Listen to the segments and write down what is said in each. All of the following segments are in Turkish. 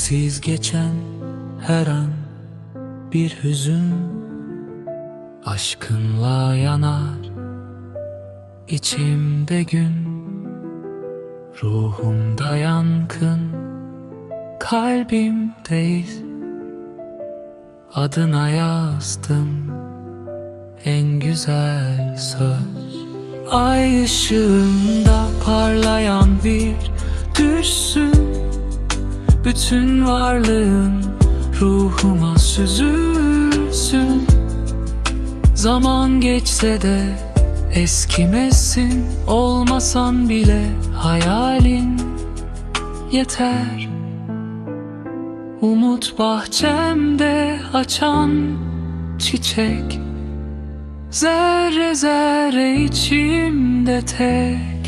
Sensiz geçen her an bir hüzün Aşkınla yanar içimde gün. Ruhumda yankın kalbimdeyiz. Adına yazdım en güzel söz. Ay ışığında parlayan bir düşsün Bütün varlığın ruhuma süzülsün. Zaman geçse de eskimesin. Olmasan bile hayalin yeter. Umut bahçemde açan çiçek. Zerre zerre içimde tek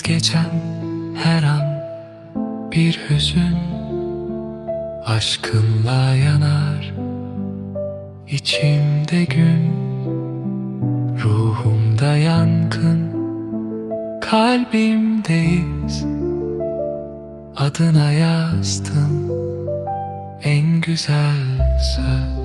Sensiz geçen her an bir hüzün Aşkınla yanar. İçimde gün Ruhumda yankın kalbimdeyiz. Adına yazdım en güzel söz